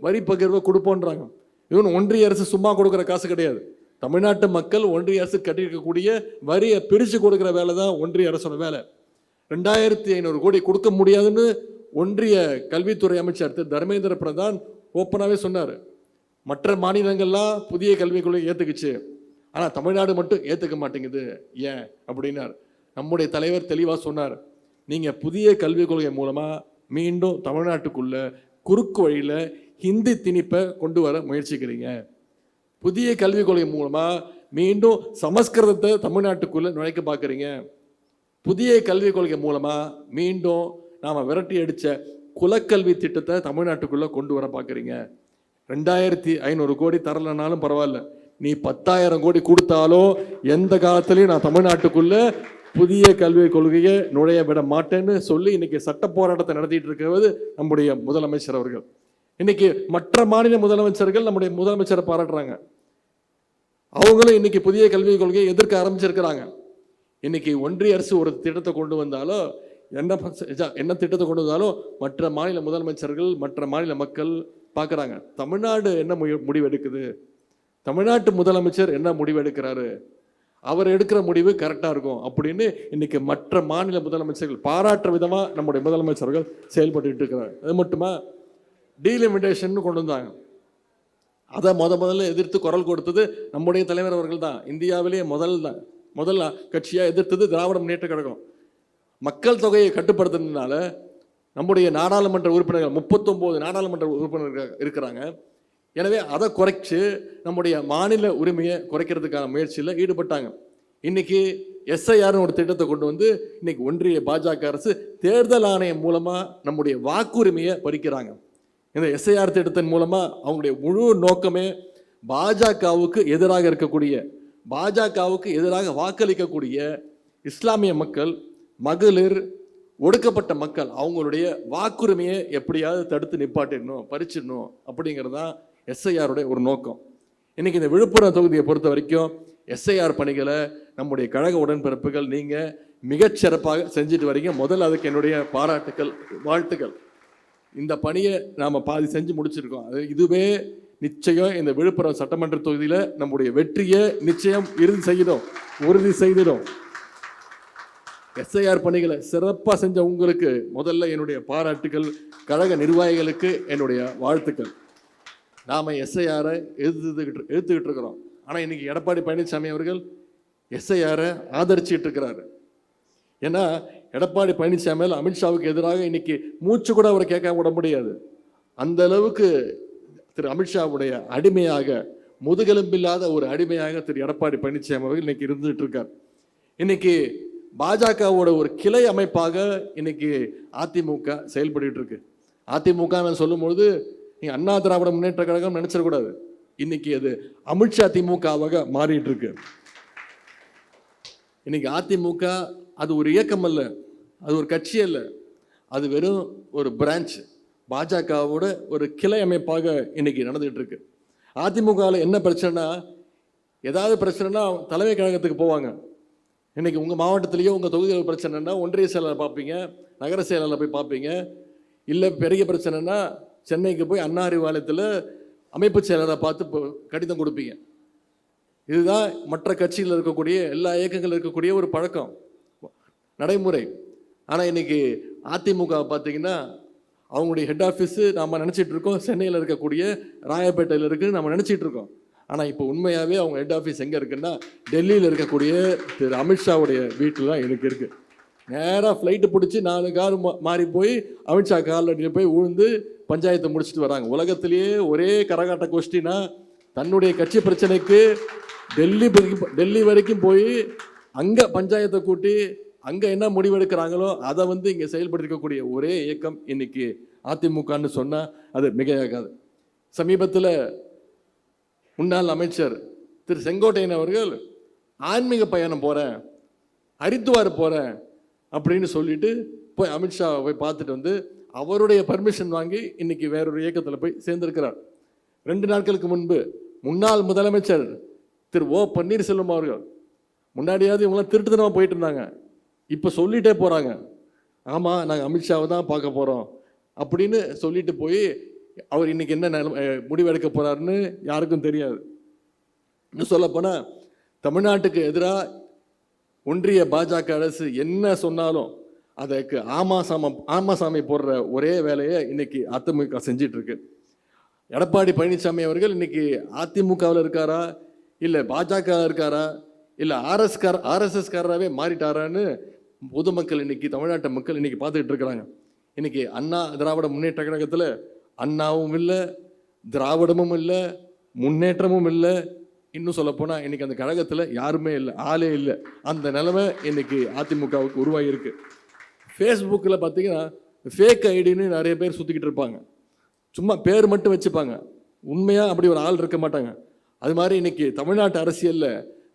வரி பகிர்வை கொடுப்போன்றாங்க. இவன் ஒன்றிய அரசு சும்மா கொடுக்குற காசு கிடையாது. தமிழ்நாட்டு மக்கள் ஒன்றிய அரசு கட்டியிருக்கக்கூடிய வரியை பிரித்து கொடுக்குற வேலை தான் ஒன்றிய அரசோட வேலை. ரெண்டாயிரத்தி ஐநூறு கோடி கொடுக்க முடியாதுன்னு ஒன்றிய கல்வித்துறை அமைச்சர் திரு. தர்மேந்திர பிரதான் ஓப்பனாகவே சொன்னார். மற்ற மாநிலங்கள்லாம் புதிய கல்விக் கொள்கை ஏற்றுக்குச்சு ஆனால் தமிழ்நாடு மட்டும் ஏற்றுக்க மாட்டேங்குது. ஏன்? அப்படின்னார். நம்முடைய தலைவர் தெளிவாக சொன்னார். நீங்கள் புதிய கல்விக் கொள்கை மூலமாக மீண்டும் தமிழ்நாட்டுக்குள்ளே குறுக்கு வழியில் ஹிந்தி திணிப்பை கொண்டு வர முயற்சிக்கிறீங்க. புதிய கல்விக் கொள்கை மூலமாக மீண்டும் சமஸ்கிருதத்தை தமிழ்நாட்டுக்குள்ளே நுழைக்க பார்க்குறீங்க. புதிய கல்விக் கொள்கை மூலமாக மீண்டும் நாம் விரட்டி அடித்த குலக்கல்வி திட்டத்தை தமிழ்நாட்டுக்குள்ளே கொண்டு வர பார்க்குறீங்க. ரெண்டாயிரத்தி ஐநூறு கோடி தரலைனாலும் பரவாயில்ல. நீ பத்தாயிரம் கோடி கொடுத்தாலும் எந்த காலத்துலையும் நான் தமிழ்நாட்டுக்குள்ளே புதிய கல்விக் கொள்கையை நுழைய விட மாட்டேன்னு சொல்லி இன்னைக்கு சட்ட போராட்டத்தை நடத்திட்டு இருக்கிறது நம்முடைய முதலமைச்சர் அவர்கள். இன்னைக்கு மற்ற மாநில முதலமைச்சர்கள் நம்முடைய முதலமைச்சரை பாராட்டுறாங்க. அவங்களும் இன்னைக்கு புதிய கல்விக் கொள்கையை எதிர்க்க ஆரம்பிச்சிருக்கிறாங்க. இன்னைக்கு ஒன்றிய அரசு ஒரு திட்டத்தை கொண்டு வந்தாலும் என்ன என்ன திட்டத்தை கொண்டு வந்தாலும் மற்ற மாநில முதலமைச்சர்கள் மற்ற மாநில மக்கள் பார்க்குறாங்க தமிழ்நாடு என்ன மு- முடிவு எடுக்குது தமிழ்நாட்டு முதலமைச்சர் என்ன முடிவு எடுக்கிறாரு? அவர் எடுக்கிற முடிவு கரெக்டாக இருக்கும். அப்படின்னு இன்னைக்கு மற்ற மாநில முதலமைச்சர்கள் பாராட்டுற விதமாக நம்முடைய முதலமைச்சர்கள் செயல்பட்டு இருக்கிறார் அது மட்டுமா? டீலிமிட்டேஷன் கொண்டு வந்தாங்க. அதை முத முதல்ல எதிர்த்து குரல் கொடுத்தது நம்முடைய தலைவர் அவர்கள் தான். இந்தியாவிலேயே முதல் தான். முதல்ல கட்சியாக எதிர்த்தது திராவிட முன்னேற்ற கழகம். மக்கள் தொகையை கட்டுப்படுத்துறதுனால நம்முடைய நாடாளுமன்ற உறுப்பினர்கள் முப்பத்தொம்போது நாடாளுமன்ற உறுப்பினர்கள் இருக்கிறாங்க. எனவே அதை குறைச்சி நம்முடைய மாநில உரிமையை குறைக்கிறதுக்கான முயற்சியில் ஈடுபட்டாங்க. இன்னைக்கு எஸ்ஐஆர்னு ஒரு திட்டத்தை கொண்டு வந்து இன்னைக்கு ஒன்றிய பாஜக அரசு தேர்தல் ஆணையம் மூலமாக நம்முடைய வாக்குரிமையை பறிக்கிறாங்க. இந்த எஸ்ஐஆர் திட்டத்தின் மூலமாக அவங்களுடைய முழு நோக்கமே பாஜகவுக்கு எதிராக இருக்கக்கூடிய பாஜகவுக்கு எதிராக வாக்களிக்கக்கூடிய இஸ்லாமிய மக்கள் மகளிர் ஒடுக்கப்பட்ட மக்கள் அவங்களுடைய வாக்குரிமையை எப்படியாவது தடுத்து நிப்பாட்டிடணும் பறிச்சிடணும் அப்படிங்கிறது தான் எஸ்ஐஆருடைய ஒரு நோக்கம். இன்றைக்கி இந்த விழுப்புரம் தொகுதியை பொறுத்த வரைக்கும் எஸ்ஐஆர் பணிகளை நம்முடைய கழக உடன்பிறப்புகள் நீங்கள் மிகச்சிறப்பாக செஞ்சுட்டு வரீங்க. முதல்ல அதுக்கு என்னுடைய பாராட்டுக்கள் வாழ்த்துக்கள். இந்த பணியை நாம் பாதி செஞ்சு முடிச்சிருக்கோம். அது இதுவே நிச்சயம் இந்த விழுப்புரம் சட்டமன்ற தொகுதியில் நம்முடைய வெற்றியை நிச்சயம் இறுதி செய்திடும் உறுதி செய்திடும். எஸ்ஐஆர் பணிகளை சிறப்பாக செஞ்ச உங்களுக்கு முதல்ல என்னுடைய பாராட்டுகள் கழக நிர்வாகிகளுக்கு என்னுடைய வாழ்த்துக்கள். நாம் எஸ்ஐஆரை எதிர்த்துக்கிட்டு எதிர்த்துக்கிட்டு இருக்கிறோம். ஆனால் இன்னைக்கு எடப்பாடி பழனிசாமி அவர்கள் எஸ்ஐஆரை ஆதரிச்சிட்டு இருக்கிறாரு. ஏன்னா எடப்பாடி பழனிசாமியில் அமித்ஷாவுக்கு எதிராக இன்னைக்கு மூச்சு கூட அவரை கேட்க விட முடியாது. அந்த அளவுக்கு திரு அமித்ஷாவுடைய அடிமையாக முதுகெலும்பில்லாத ஒரு அடிமையாக திரு எடப்பாடி பழனிசாமி அவர்கள் இன்னைக்கு இருந்துகிட்டு இருக்கார். இன்னைக்கு பாஜகவோட ஒரு கிளை அமைப்பாக இன்னைக்கு அதிமுக செயல்பட்டு இருக்கு. அதிமுக நான் சொல்லும்பொழுது நீ அண்ணா திராவிட முன்னேற்ற கழகம் நினைச்சிடக்கூடாது இன்னைக்கு அது அமித்ஷா திமுகவாக மாறிட்டு இருக்கு. இன்னைக்கு அதிமுக அது ஒரு இயக்கம் அல்ல அது ஒரு கட்சி அல்ல. அது வெறும் ஒரு பிரான்ச் பாஜகவோட ஒரு கிளை அமைப்பாக இன்னைக்கு நடந்துகிட்டு இருக்கு. அதிமுகவில் என்ன பிரச்சனைனா ஏதாவது பிரச்சனைனா தலைமை கழகத்துக்கு போவாங்க. இன்னைக்கு உங்கள் மாவட்டத்திலேயோ உங்கள் தொகுதியில் பிரச்சனைனா ஒன்றிய செயலாளர் பார்ப்பீங்க நகர செயலாளர் போய் பார்ப்பீங்க. இல்லை பெரிய பிரச்சனைனா சென்னைக்கு போய் அண்ணா அறிவாலயத்தில் அமைப்பு செயலரை பார்த்து இப்போ கடிதம் கொடுப்பீங்க. இதுதான் மற்ற கட்சியில் இருக்கக்கூடிய எல்லா இயக்கங்களில் இருக்கக்கூடிய ஒரு பழக்கம். நடைமுறை. ஆனால் இன்னைக்கு அதிமுக பார்த்தீங்கன்னா அவங்களுடைய ஹெட் ஆஃபீஸு நாம் நினச்சிட்டு இருக்கோம். சென்னையில் இருக்கக்கூடிய ராயப்பேட்டையில் இருக்குன்னு நம்ம நினச்சிட்டு இருக்கோம். ஆனால் இப்போ உண்மையாகவே அவங்க ஹெட் ஆஃபீஸ் எங்கே இருக்குன்னா டெல்லியில் இருக்கக்கூடிய திரு அமித்ஷாவுடைய வீட்டில் தான் எனக்கு இருக்குது நேராக ஃப்ளைட்டு பிடிச்சி நாலு கார் மா- மாறி போய் அமித்ஷா காலில் போய் விழுந்து பஞ்சாயத்தை முடிச்சுட்டு வராங்க. உலகத்திலேயே ஒரே கரகாட்ட கோஷ்டினா தன்னுடைய கட்சி பிரச்சனைக்கு டெல்லி டெல்லி வரைக்கும் போய் அங்கே பஞ்சாயத்தை கூட்டி அங்கே என்ன முடிவெடுக்கிறாங்களோ அதை வந்து இங்கே செயல்படுத்திக்கக்கூடிய ஒரே இயக்கம் இன்னைக்கு அதிமுகன்னு சொன்னால் அது மிகையாகாது. சமீபத்தில் முன்னாள் அமைச்சர் திரு செங்கோட்டையன் அவர்கள் ஆன்மீக பயணம் போகிறேன் ஹரித்துவார் போகிறேன் அப்படின்னு சொல்லிட்டு போய் அமித்ஷா போய் பார்த்துட்டு வந்து அவருடைய பர்மிஷன் வாங்கி இன்னைக்கு வேறொரு இயக்கத்தில் போய் சேர்ந்திருக்கிறார். ரெண்டு நாட்களுக்கு முன்பு முன்னாள் முதலமைச்சர் திரு ஓ பன்னீர்செல்வம் அவர்கள் முன்னாடியாவது இவங்களாம் திருட்டுத்தனமாக போயிட்டு இருந்தாங்க. இப்போ சொல்லிட்டே போகிறாங்க ஆமாம் நாங்கள் அமித்ஷாவை தான் பார்க்க போகிறோம் அப்படின்னு சொல்லிட்டு போய் அவர் இன்னைக்கு என்ன நிலைமை முடிவு முடிவெடுக்க போகிறாருன்னு யாருக்கும் தெரியாது. இன்னும் சொல்லப்போனால் தமிழ்நாட்டுக்கு எதிராக ஒன்றிய பாஜக அரசு என்ன சொன்னாலும் அதற்கு ஆமாசாம ஆமாசாமி போடுற ஒரே வேலையை இன்னைக்கு அதிமுக செஞ்சிட்டு இருக்கு எடப்பாடி பழனிசாமி அவர்கள் இன்னைக்கு அதிமுகவில் இருக்காரா? இல்லை பாஜக இருக்காரா? இல்லை ஆர்எஸ்கார் ஆர்எஸ்எஸ்காரராகவே மாறிட்டாரான்னு பொதுமக்கள் இன்னைக்கு தமிழ்நாட்டு மக்கள் இன்னைக்கு பார்த்துக்கிட்டு இருக்கிறாங்க. இன்னைக்கு அண்ணா திராவிட முன்னேற்ற கழகத்தில் அண்ணாவும் இல்லை திராவிடமும் இல்லை முன்னேற்றமும் இல்லை. இன்னும் சொல்லப்போனால் இன்னைக்கு அந்த கழகத்தில் யாருமே இல்லை ஆளே இல்லை. அந்த நிலைமை இன்னைக்கு அதிமுகவுக்கு உருவாகியிருக்கு. ஃபேஸ்புக்கில் பார்த்தீங்கன்னா ஃபேக் ஐடின்னு நிறைய பேர் சுற்றிக்கிட்டு இருப்பாங்க. சும்மா பேர் மட்டும் வச்சுப்பாங்க. உண்மையாக அப்படி ஒரு ஆள் இருக்க மாட்டாங்க. அது மாதிரி இன்னைக்கு தமிழ்நாட்டு அரசியலில்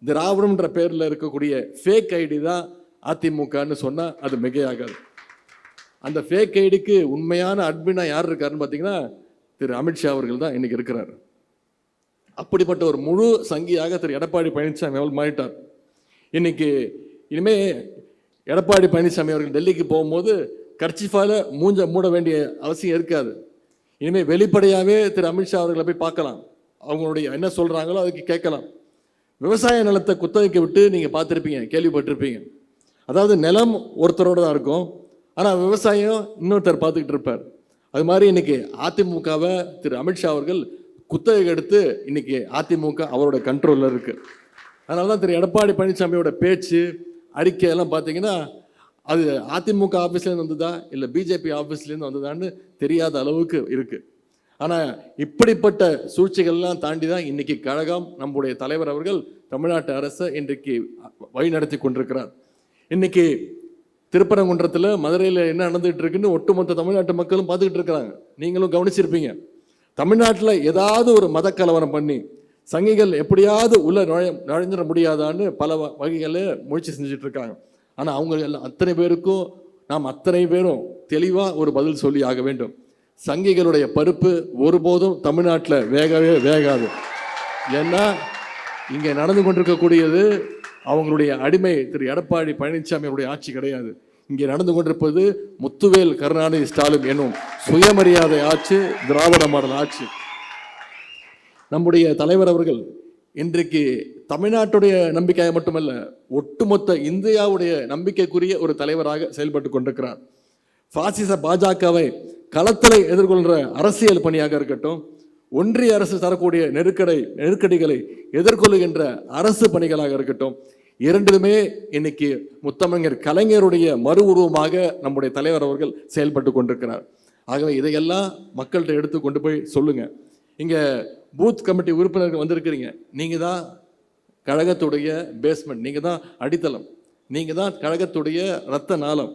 திராவிடம்ன்ற பேரில் இருக்கக்கூடிய ஃபேக் ஐடி தான் அதிமுகன்னு சொன்னால் அது மிகையாகாது. அந்த ஃபேக் ஐடிக்கு உண்மையான அட்மினா யார் இருக்காருன்னு பார்த்தீங்கன்னா திரு அமித்ஷா அவர்கள் தான் இன்றைக்கி இருக்கிறார். அப்படிப்பட்ட ஒரு முழு சங்கியாக திரு எடப்பாடி பழனிசாமி அவர்கள் மாறிட்டார். இன்னைக்கு இனிமேல் எடப்பாடி பழனிசாமி அவர்கள் டெல்லிக்கு போகும்போது கர்ச்சிஃபால மூஞ்ச மூட வேண்டிய அவசியம் இருக்காது. இனிமேல் வெளிப்படையாகவே திரு அமித்ஷா அவர்களை போய் பார்க்கலாம். அவங்களுடைய என்ன சொல்கிறாங்களோ அதுக்கு கேட்கலாம். விவசாய நிலத்தை குத்தகைக்கு விட்டு நீங்கள் பார்த்துருப்பீங்க கேள்விப்பட்டிருப்பீங்க. அதாவது நிலம் ஒருத்தரோட தான் இருக்கும். ஆனால் விவசாயம் இன்னொருத்தர் பார்த்துக்கிட்டு இருப்பார். அது மாதிரி இன்னைக்கு அதிமுகவை திரு அமித்ஷா அவர்கள் குத்தகை எடுத்து இன்னைக்கு அதிமுக அவரோட கண்ட்ரோலில் இருக்குது அதனால தான் திரு எடப்பாடி பழனிசாமியோட பேச்சு அறிக்கையெல்லாம் பார்த்தீங்கன்னா அது அதிமுக ஆஃபீஸ்லேருந்து வந்ததா இல்லை பிஜேபி ஆஃபீஸ்லேருந்து வந்ததான்னு தெரியாத அளவுக்கு இருக்குது ஆனால் இப்படிப்பட்ட சூழ்ச்சிகள்லாம் தாண்டி தான் இன்றைக்கி கழகம் நம்முடைய தலைவர் அவர்கள் தமிழ்நாட்டு அரசை இன்றைக்கு வழிநடத்தி கொண்டிருக்கிறார். இன்றைக்கி திருப்பரங்குன்றத்தில் மதுரையில் என்ன நடந்துகிட்டு இருக்குன்னு ஒட்டுமொத்த தமிழ்நாட்டு மக்களும் பார்த்துக்கிட்டு இருக்கிறாங்க. நீங்களும் கவனிச்சிருப்பீங்க. தமிழ்நாட்டில் ஏதாவது ஒரு மத கலவரம் பண்ணி சங்கிகள் எப்படியாவது உள்ள நுழை நுழைஞ்சிட முடியாதான்னு பல வ- வகைகளில் முயற்சி செஞ்சுட்டு இருக்காங்க ஆனால் அவங்க எல்லாம் அத்தனை பேருக்கும் நாம் அத்தனை பேரும் தெளிவாக ஒரு பதில் சொல்லி ஆக வேண்டும். சங்கிகளுடைய பருப்பு ஒருபோதும் தமிழ்நாட்டில் வேகவே வேகாது. ஏன்னா இங்கே நடந்து கொண்டிருக்கக்கூடியது அவங்களுடைய அடிமை திரு. எடப்பாடி பழனிசாமி அவருடைய ஆட்சி கிடையாது. இங்கே நடந்து கொண்டிருப்பது முத்துவேல் கருணாநிதி ஸ்டாலின் என்னும் சுயமரியாதை ஆட்சி திராவிட மாடல் ஆட்சி. நம்முடைய தலைவர் அவர்கள் இன்றைக்கு தமிழ்நாட்டுடைய நம்பிக்கையாக மட்டுமல்ல ஒட்டுமொத்த இந்தியாவுடைய நம்பிக்கைக்குரிய ஒரு தலைவராக செயல்பட்டு கொண்டிருக்கிறார். பாசிச பாஜகவை களத்தில் எதிர்கொள்கிற அரசியல் பணியாக இருக்கட்டும் ஒன்றிய அரசு தரக்கூடிய நெருக்கடை நெருக்கடிகளை எதிர்கொள்ளுகின்ற அரசு பணிகளாக இருக்கட்டும் இரண்டிலுமே இன்னைக்கு முத்தமிழர் கலைஞருடைய மறு உருவமாக நம்முடைய தலைவர் அவர்கள் செயல்பட்டு கொண்டிருக்கிறார். ஆகவே இதையெல்லாம் மக்கள்கிட்ட எடுத்து கொண்டு போய் சொல்லுங்கள் இங்கே பூத் கமிட்டி உறுப்பினர்கள் வந்திருக்கிறீங்க. நீங்கள் தான் கழகத்துடைய பேஸ்மெண்ட் நீங்கள் தான் அடித்தளம் நீங்கள் தான் கழகத்துடைய ரத்த நாளம்.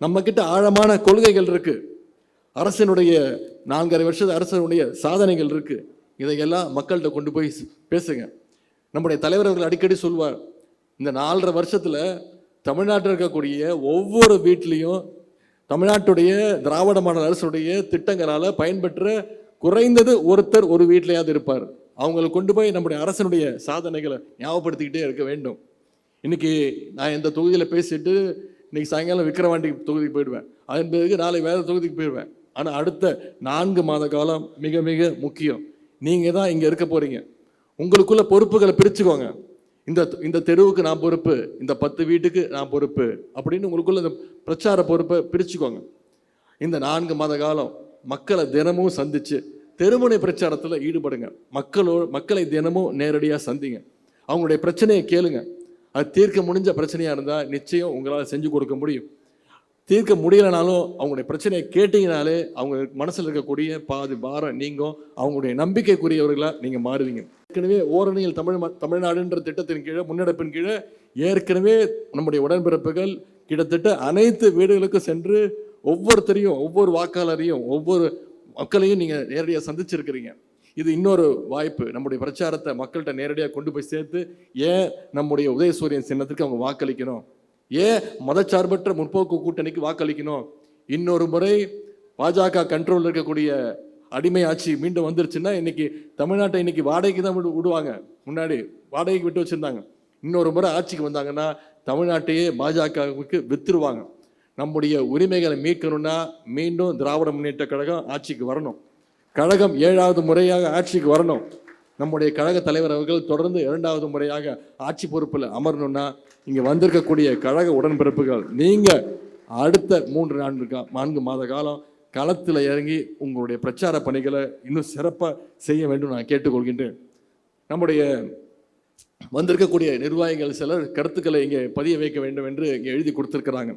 நம்மக்கிட்ட ஆழமான கொள்கைகள் இருக்குது அரசினுடைய நான்கரை வருஷத்து அரசனுடைய சாதனைகள் இருக்குது இதையெல்லாம் மக்கள்கிட்ட கொண்டு போய் பேசுங்க. நம்முடைய தலைவர்கள் அடிக்கடி சொல்வார் இந்த நாலரை வருஷத்தில் தமிழ்நாட்டில் இருக்கக்கூடிய ஒவ்வொரு வீட்லேயும் தமிழ்நாட்டுடைய திராவிட மாடல் அரசுடைய திட்டங்களால் பயன்பெற்ற குறைந்தது ஒருத்தர் ஒரு வீட்டிலையாவது இருப்பார். அவங்களை கொண்டு போய் நம்முடைய அரசனுடைய சாதனைகளை ஞாபகப்படுத்திக்கிட்டே இருக்க வேண்டும். இன்னைக்கு நான் இந்த தொகுதியில் பேசிட்டு இன்னைக்கு சாயங்காலம் விக்கிரவாண்டி தொகுதிக்கு போயிடுவேன். அதன் பிறகு நாளை வேறு தொகுதிக்கு போயிடுவேன். ஆனால் அடுத்த நான்கு மாத காலம் மிக மிக முக்கியம். நீங்கள் தான் இங்கே இருக்க போகிறீங்க உங்களுக்குள்ள பொறுப்புகளை பிரிச்சுக்கோங்க. இந்த இந்த தெருவுக்கு நான் பொறுப்பு இந்த பத்து வீட்டுக்கு நான் பொறுப்பு அப்படின்னு உங்களுக்குள்ள இந்த பிரச்சார பொறுப்பை பிரிச்சுக்கோங்க. இந்த நான்கு மாத காலம் மக்களை தினமும் சந்திச்சு தெருமுனை பிரச்சாரத்தில் ஈடுபடுங்க. மக்களோ மக்களை தினமும் நேரடியாக சந்திங்க. அவங்களுடைய பிரச்சனையை கேளுங்க. அது தீர்க்க முடிஞ்ச பிரச்சனையாக இருந்தால் நிச்சயம் உங்களால் செஞ்சு கொடுக்க முடியும். தீர்க்க முடியலனாலும் அவங்களுடைய பிரச்சனையை கேட்டீங்கனாலே அவங்க மனசில் இருக்கக்கூடிய பாதி பாரம் நீங்கும். அவங்களுடைய நம்பிக்கைக்குரியவர்களாக நீங்கள் மாறுவீங்க. ஏற்கனவே ஓரணியில் தமிழ் ம- தமிழ்நாடுன்ற திட்டத்தின் கீழே முன்னெடுப்பின் கீழே ஏற்கனவே நம்முடைய உடன்பிறப்புகள் கிட்டத்தட்ட அனைத்து வீடுகளுக்கும் சென்று ஒவ்வொருத்தரையும் ஒவ்வொரு வாக்காளரையும் ஒவ்வொரு மக்களையும் நீங்கள் நேரடியாக சந்திச்சிருக்கிறீங்க. இது இன்னொரு வாய்ப்பு. நம்முடைய பிரச்சாரத்தை மக்கள்கிட்ட நேரடியாக கொண்டு போய் சேர்த்து ஏன் நம்முடைய உதயசூரியன் சின்னத்துக்கு அவங்க வாக்களிக்கணும்? ஏன் மதச்சார்பற்ற முற்போக்கு கூட்டணிக்கு வாக்களிக்கணும்? இன்னொரு முறை பாஜக கண்ட்ரோலில் இருக்கக்கூடிய அடிமை ஆட்சி மீண்டும் வந்துருச்சுன்னா இன்னைக்கு தமிழ்நாட்டை இன்னைக்கு வாடகைக்கு தான் விடு- விடுவாங்க. முன்னாடி வாடகைக்கு விட்டு வச்சுருந்தாங்க. இன்னொரு முறை ஆட்சிக்கு வந்தாங்கன்னா தமிழ்நாட்டையே பாஜகவுக்கு வித்துருவாங்க. நம்முடைய உரிமைகளை மீட்கணும்னா மீண்டும் திராவிட முன்னேற்ற கழகம் ஆட்சிக்கு வரணும். கழகம் ஏழாவது முறையாக ஆட்சிக்கு வரணும். நம்முடைய கழக தலைவர் அவர்கள் தொடர்ந்து இரண்டாவது முறையாக ஆட்சி பொறுப்பில் அமரணும்னா இங்கே வந்திருக்கக்கூடிய கழக உடன்பிறப்புகள் நீங்கள் அடுத்த மூன்று நான்கு நான்கு மாத காலம் களத்தில் இறங்கி உங்களுடைய பிரச்சார பணிகளை இன்னும் சிறப்பாக செய்ய வேண்டும் நான் கேட்டுக்கொள்கின்றேன். நம்முடைய வந்திருக்கக்கூடிய நிர்வாகிகள் சிலர் கருத்துக்களை இங்கே பதிய வைக்க வேண்டும் என்று இங்கே எழுதி கொடுத்துருக்கிறாங்க.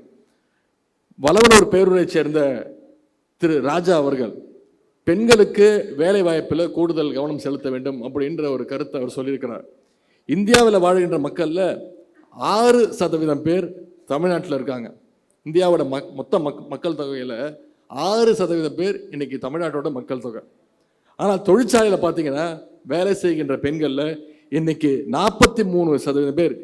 வளவனூர் பேரூரை சேர்ந்த திரு ராஜா அவர்கள் பெண்களுக்கு வேலை வாய்ப்பில் கூடுதல் கவனம் செலுத்த வேண்டும் அப்படின்ற ஒரு கருத்தை அவர் சொல்லியிருக்கிறார். இந்தியாவில் வாழ்கின்ற மக்களில் ஆறு சதவீதம் பேர் தமிழ்நாட்டில் இருக்காங்க. இந்தியாவோட மக் மொத்த மக் மக்கள் தொகையில் ஆறு சதவீதம் பேர் இன்றைக்கி தமிழ்நாட்டோட மக்கள் தொகை. ஆனால் தொழிற்சாலையில் பார்த்தீங்கன்னா வேலை செய்கின்ற பெண்களில் இன்னைக்கு நாற்பத்தி மூணு சதவீதம் பேர்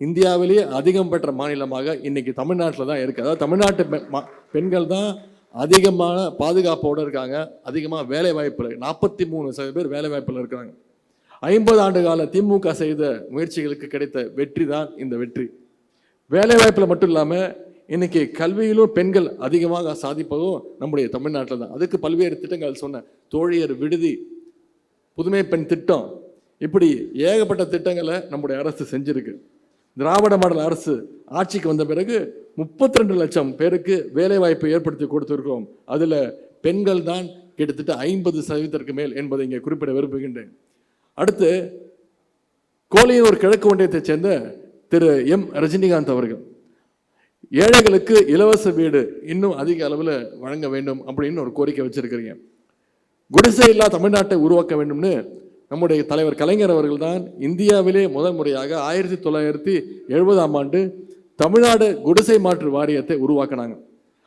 இந்தியாவிலேயே அதிகம் பெற்ற மாநிலமாக இன்னைக்கு தமிழ்நாட்டில் தான் இருக்குது அதாவது தமிழ்நாட்டு மா- பெண்கள் தான் அதிகமான பாதுகாப்போடு இருக்காங்க. அதிகமாக வேலை வாய்ப்பில் நாற்பத்தி மூணு சதவீத பேர் வேலை வாய்ப்பில் இருக்கிறாங்க. ஐம்பது ஆண்டு கால திமுக செய்த முயற்சிகளுக்கு கிடைத்த வெற்றி தான் இந்த வெற்றி. வேலை வாய்ப்பில் மட்டும் இல்லாமல் இன்னைக்கு கல்வியிலும் பெண்கள் அதிகமாக சாதிப்பதும் நம்முடைய தமிழ்நாட்டில் தான். அதுக்கு பல்வேறு திட்டங்கள் சொன்ன தோழியர் விடுதி புதுமை பெண் திட்டம் இப்படி ஏகப்பட்ட திட்டங்களை நம்முடைய அரசு செஞ்சுருக்கு. திராவிட மாடல் அரசு ஆட்சிக்கு வந்த பிறகு முப்பத்தி ரெண்டு லட்சம் பேருக்கு வேலைவாய்ப்பு ஏற்படுத்தி கொடுத்திருக்கிறோம். அதில் பெண்கள் தான் கிட்டத்தட்ட ஐம்பது சதவீதத்திற்கு மேல் என்பதை இங்கே குறிப்பிட விரும்புகின்றேன். அடுத்து கோலியூர் கிழக்கு ஒன்றியத்தைச் சேர்ந்த திரு எம். ரஜினிகாந்த் அவர்கள். ஏழைகளுக்கு இலவச வீடு இன்னும் அதிக அளவில் வழங்க வேண்டும் அப்படின்னு ஒரு கோரிக்கை வச்சிருக்கிறீங்க. குடிசை இல்லா தமிழ்நாட்டை உருவாக்க வேண்டும்னு நம்முடைய தலைவர் கலைஞர் அவர்கள் தான் இந்தியாவிலே முதல் முறையாக ஆயிரத்தி தொள்ளாயிரத்தி எழுபதாம் ஆண்டு தமிழ்நாடு குடிசை மாற்று வாரியத்தை உருவாக்கினாங்க.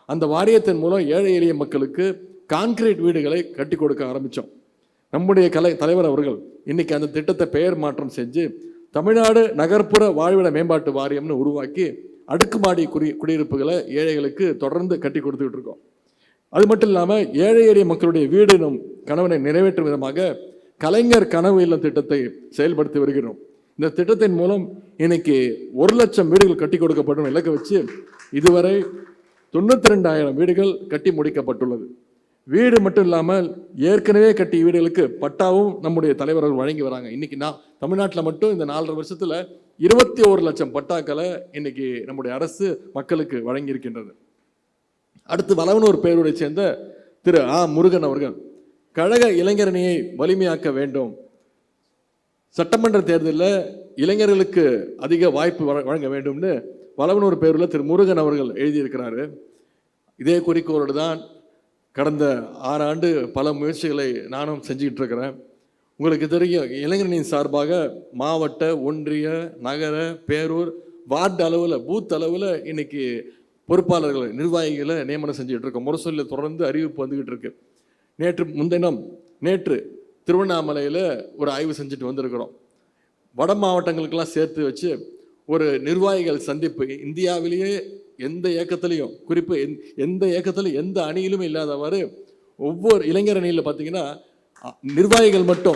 அந்த வாரியத்தின் மூலம் ஏழை எளிய மக்களுக்கு கான்கிரீட் வீடுகளை கட்டி கொடுக்க ஆரம்பித்தோம் நம்முடைய கலை தலைவர் அவர்கள் இன்றைக்கி அந்த திட்டத்தை பெயர் மாற்றம் செஞ்சு தமிழ்நாடு நகர்ப்புற வாழ்விட மேம்பாட்டு வாரியம்னு உருவாக்கி அடுக்குமாடி குடி குடியிருப்புகளை ஏழைகளுக்கு தொடர்ந்து கட்டி கொடுத்துக்கிட்டு இருக்கோம். அது மட்டும் இல்லாமல் ஏழை எளிய மக்களுடைய வீடு நம் நிறைவேற்றும் விதமாக கலைஞர் கனவு இல்லம் திட்டத்தை செயல்படுத்தி வருகிறோம். இந்த திட்டத்தின் மூலம் இன்னைக்கு ஒரு லட்சம் வீடுகள் கட்டி கொடுக்கப்படும் இலக்கை வச்சு இதுவரை தொண்ணூத்தி ரெண்டாயிரம் வீடுகள் கட்டி முடிக்கப்பட்டுள்ளது. வீடு மட்டும் இல்லாமல் ஏற்கனவே கட்டிய வீடுகளுக்கு பட்டாவும் நம்முடைய தலைவர்கள் வழங்கி வராங்க. இன்னைக்கு நான் தமிழ்நாட்டில் மட்டும் இந்த நாலரை வருஷத்தில் இருபத்தி ஒரு லட்சம் பட்டாக்களை இன்னைக்கு நம்முடைய அரசு மக்களுக்கு வழங்கி இருக்கின்றது அடுத்து வளவனூர் பேரூரை சேர்ந்த திரு ஆ முருகன் அவர்கள். கழக இளைஞரணியை வலிமையாக்க வேண்டும். சட்டமன்ற தேர்தலில் இளைஞர்களுக்கு அதிக வாய்ப்பு வழ- வழங்க வேண்டும்னு வளவனூர் பேரில் திரு முருகன் அவர்கள் எழுதியிருக்கிறாரு. இதே குறிக்கோளோடு தான் கடந்த ஆறு ஆண்டு பல முயற்சிகளை நானும் செஞ்சுக்கிட்டு இருக்கிறேன் உங்களுக்கு தெரியும் இளைஞரணியின் சார்பாக மாவட்ட ஒன்றிய நகர பேரூர் வார்டு அளவில் பூத் அளவில் இன்னைக்கு பொறுப்பாளர்களை நிர்வாகிகளை நியமனம் செஞ்சுக்கிட்டு இருக்கோம் முரசொலியில் தொடர்ந்து அறிவிப்பு வந்துக்கிட்டு இருக்குது நேற்று முன்தினம் நேற்று திருவண்ணாமலையில் ஒரு ஆய்வு செஞ்சுட்டு வந்திருக்கிறோம். வட மாவட்டங்களுக்கெல்லாம் சேர்த்து வச்சு ஒரு நிர்வாகிகள் சந்திப்பு. இந்தியாவிலேயே எந்த இயக்கத்துலேயும் குறிப்பு எந்- எந்த இயக்கத்துலையும் எந்த அணியிலும் இல்லாதவாறு ஒவ்வொரு இளைஞர் அணியில் பார்த்தீங்கன்னா நிர்வாகிகள் மட்டும்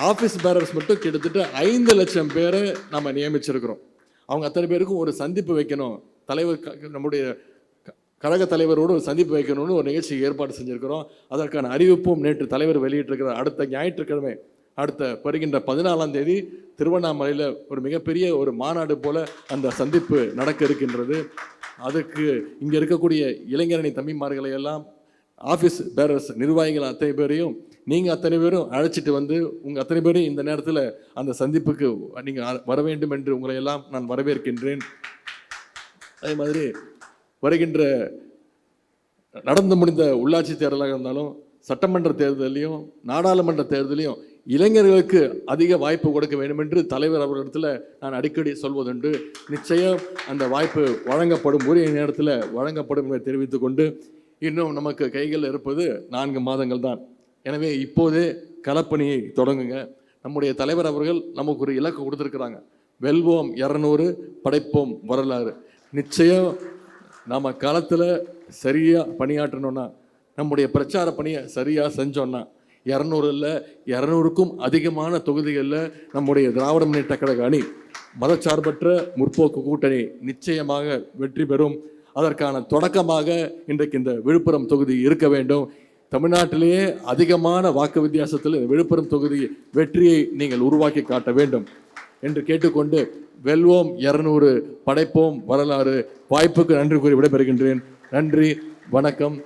ஆஃபீஸ் பேரர்ஸ் மட்டும் கிட்டத்தட்ட ஐந்து லட்சம் பேரை நம்ம நியமிச்சிருக்கிறோம். அவங்க அத்தனை பேருக்கும் ஒரு சந்திப்பு வைக்கணும். தலைவர் நம்முடைய கழக தலைவரோடு ஒரு சந்திப்பு வைக்கணும்னு ஒரு நிகழ்ச்சி ஏற்பாடு செஞ்சுருக்கிறோம். அதற்கான அறிவிப்பும் நேற்று தலைவர் வெளியிட்டிருக்கிறார். அடுத்த ஞாயிற்றுக்கிழமை அடுத்த வருகின்ற பதினாலாம் தேதி திருவண்ணாமலையில் ஒரு மிகப்பெரிய ஒரு மாநாடு போல அந்த சந்திப்பு நடக்க இருக்கின்றது. அதுக்கு இங்கே இருக்கக்கூடிய இளைஞரணி தம்பிமார்களை எல்லாம் ஆஃபீஸ் பேரர்ஸ் நிர்வாகிகள் அத்தனை பேரையும் நீங்கள் அத்தனை பேரும் அழைச்சிட்டு வந்து உங்கள் அத்தனை பேரும் இந்த நேரத்தில் அந்த சந்திப்புக்கு நீங்கள் வர வேண்டும் என்று உங்களை எல்லாம் நான் வரவேற்கின்றேன். அதே மாதிரி வருகின்ற நடந்து முடிந்த உள்ளாட்சி தேர்தலாக இருந்தாலும் சட்டமன்ற தேர்தலையும் நாடாளுமன்ற தேர்தலையும் இளைஞர்களுக்கு அதிக வாய்ப்பு கொடுக்க வேண்டும் என்று தலைவர் அவர்களிடத்தில் நான் அடிக்கடி சொல்வதுண்டு. நிச்சயம் அந்த வாய்ப்பு வழங்கப்படும். உரிய நேரத்தில் வழங்கப்படும் என்று தெரிவித்து கொண்டு இன்னும் நமக்கு கைகள் இருப்பது நான்கு மாதங்கள் தான். எனவே இப்போதே களப்பணியை தொடங்குங்க. நம்முடைய தலைவர் அவர்கள் நமக்கு ஒரு இலக்கு கொடுத்துருக்குறாங்க. வெல்வோம் இரநூறு படைப்போம் வரலாறு. நிச்சயம் நம்ம களத்தில் சரியாக பணியாற்றணும்னா நம்முடைய பிரச்சார பணியை சரியாக செஞ்சோன்னா இரநூறு இல்லை இரநூறுக்கும் அதிகமான தொகுதிகளில் நம்முடைய திராவிட முன்னேற்ற கழக அணி மதச்சார்பற்ற முற்போக்கு கூட்டணி நிச்சயமாக வெற்றி பெறும். அதற்கான தொடக்கமாக இன்றைக்கு இந்த விழுப்புரம் தொகுதி இருக்க வேண்டும். தமிழ்நாட்டிலேயே அதிகமான வாக்கு வித்தியாசத்தில் விழுப்புரம் தொகுதி வெற்றியை நீங்கள் உருவாக்கி காட்ட வேண்டும் என்று கேட்டுக்கொண்டு வெல்வோம் இரநூறு படைப்போம் வரலாறு. வாய்ப்புக்கு நன்றி கூறி விடைபெறுகின்றேன். நன்றி வணக்கம்.